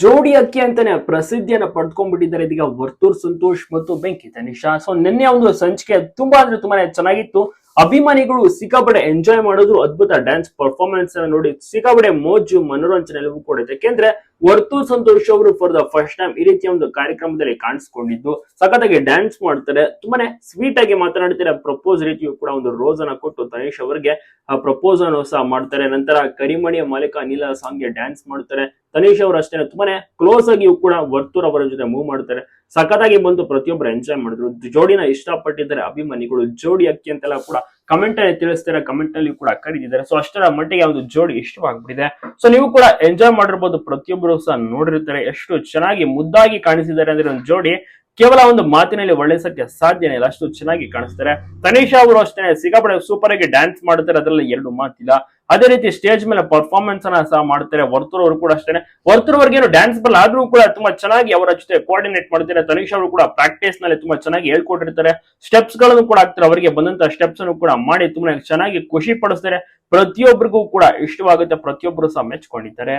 ಜೋಡಿ ಅಕ್ಕಿ ಅಂತಾನೆ ಪ್ರಸಿದ್ಧಿಯನ್ನ ಪಡ್ಕೊಂಡ್ಬಿಟ್ಟಿದ್ದಾರೆ. ಇದೀಗ ವರ್ತೂರ್ ಸಂತೋಷ್ ಮತ್ತು ಬೆಂಕಿ ತನಿಷಾ. ಸೊ ನಿನ್ನೆ ಒಂದು ಸಂಚಿಕೆ ತುಂಬಾ ಅಂದ್ರೆ ತುಂಬಾನೇ ಚೆನ್ನಾಗಿತ್ತು. ಅಭಿಮಾನಿಗಳು ಸಿಕ್ಕಾಪಡೆ ಎಂಜಾಯ್ ಮಾಡೋದು ಅದ್ಭುತ ಡ್ಯಾನ್ಸ್ ಪರ್ಫಾರ್ಮೆನ್ಸ್ ನೋಡಿ ಸಿಕ್ಕಾಪಡೆ ಮೋಜು, ಮನೋರಂಜನೆ ಎಲ್ಲವೂ ಕೂಡ ಯಾಕೆಂದ್ರೆ ವರ್ತೂರ್ ಸಂತೋಷ್ ಅವರು ಫಾರ್ ದ ಫಸ್ಟ್ ಟೈಮ್ ಈ ರೀತಿಯ ಒಂದು ಕಾರ್ಯಕ್ರಮದಲ್ಲಿ ಕಾಣಿಸ್ಕೊಂಡಿದ್ದು, ಸಖತ್ತಾಗಿ ಡ್ಯಾನ್ಸ್ ಮಾಡ್ತಾರೆ, ತುಂಬಾನೇ ಸ್ವೀಟ್ ಆಗಿ ಮಾತನಾಡ್ತಾರೆ ಪ್ರಪೋಸ್ ರೀತಿಯು ಕೂಡ ಒಂದು ರೋಸ್ ಅನ್ನ ಕೊಟ್ಟು ತನೇಶ್ ಅವರಿಗೆ ಪ್ರಪೋಸ್ ಅನ್ನು ಸಹ ಮಾಡ್ತಾರೆ. ನಂತರ ಕರಿಮಣಿಯ ಮಾಲೀಕ ಅನಿಲ ಸಾಂಗ್ಗೆ ಡ್ಯಾನ್ಸ್ ಮಾಡ್ತಾರೆ. ತನೇಶ್ ಅವರು ಅಷ್ಟೇ ತುಂಬಾನೇ ಕ್ಲೋಸ್ ಆಗಿಯೂ ಕೂಡ ವರ್ತೂರ್ ಅವರ ಜೊತೆ ಮೂವ್ ಮಾಡ್ತಾರೆ. ಸಖತ್ತಾಗಿ ಬಂದು ಪ್ರತಿಯೊಬ್ಬರು ಎಂಜಾಯ್ ಮಾಡಿದ್ರು. ಜೋಡಿನ ಇಷ್ಟಪಟ್ಟಿದ್ದಾರೆ ಅಭಿಮಾನಿಗಳು. ಜೋಡಿ ಅಕ್ಕಿ ಅಂತೆಲ್ಲ ಕೂಡ ಕಮೆಂಟ್ ಅಲ್ಲಿ ತಿಳಿಸ್ತೀರಾ ಕಮೆಂಟ್ ಅಲ್ಲಿ ಕೂಡ ಕರೀತಿದ್ದಾರೆ ಸೊ ಅಷ್ಟರ ಮಟ್ಟಿಗೆ ಒಂದು ಜೋಡಿ ಇಷ್ಟವಾಗ್ಬಿಟ್ಟಿದೆ. ಸೊ ನೀವು ಕೂಡ ಎಂಜಾಯ್ ಮಾಡಿರ್ಬೋದು, ಪ್ರತಿಯೊಬ್ಬರು ಸಹ ನೋಡಿರ್ತಾರೆ. ಎಷ್ಟು ಚೆನ್ನಾಗಿ ಮುದ್ದಾಗಿ ಕಾಣಿಸಿದ್ದಾರೆ ಅಂದ್ರೆ ಒಂದು ಜೋಡಿ. ಕೇವಲ ಒಂದು ಮಾತಿನಲ್ಲಿ ಒಳ್ಳೆಸಕ್ಕೆ ಸಾಧ್ಯನೇ ಇಲ್ಲ. ಅಷ್ಟು ಚೆನ್ನಾಗಿ ಕಾಣಿಸ್ತಾರೆ. ತನಿಷಾ ಅವರು ಅಷ್ಟೇ ಸಿಕ್ಕಾಪಡೆ ಸೂಪರ್ ಆಗಿ ಡ್ಯಾನ್ಸ್ ಮಾಡ್ತಾರೆ. ಅದರಲ್ಲಿ ಎರಡು ಮಾತಿಲ್ಲ. ಅದೇ ರೀತಿ ಸ್ಟೇಜ್ ಮೇಲೆ ಪರ್ಫಾರ್ಮೆನ್ಸ್ ಅನ್ನ ಸಹ ಮಾಡ್ತಾರೆ. ವರ್ತೂರ್ ಅವರು ಕೂಡ ಅಷ್ಟೇ ವರ್ತೂರ್ ಏನು ಡ್ಯಾನ್ಸ್ ಬಲ್ಲ ಆದ್ರೂ ಕೂಡ ತುಂಬಾ ಚೆನ್ನಾಗಿ ಅವರ ಜೊತೆ ಕೋಆರ್ಡಿನೇಟ್ ಮಾಡ್ತಾರೆ. ತನಿಷಾ ಅವರು ಕೂಡ ಪ್ರಾಕ್ಟೀಸ್ನಲ್ಲಿ ತುಂಬಾ ಚೆನ್ನಾಗಿ ಹೇಳ್ಕೊಟ್ಟಿರ್ತಾರೆ. ಸ್ಟೆಪ್ಸ್ಗಳನ್ನು ಕೂಡ ಆಗ್ತಾರೆ ಅವರಿಗೆ ಬಂದಂತ ಸ್ಟೆಪ್ಸ್ ಅನ್ನು ಕೂಡ ಮಾಡಿ ತುಂಬಾ ಚೆನ್ನಾಗಿ ಖುಷಿ ಪಡಿಸ್ತಾರೆ. ಪ್ರತಿಯೊಬ್ಬರಿಗೂ ಕೂಡ ಇಷ್ಟವಾಗುತ್ತೆ. ಪ್ರತಿಯೊಬ್ಬರು ಸಹ ಮೆಚ್ಕೊಂಡಿದ್ದಾರೆ.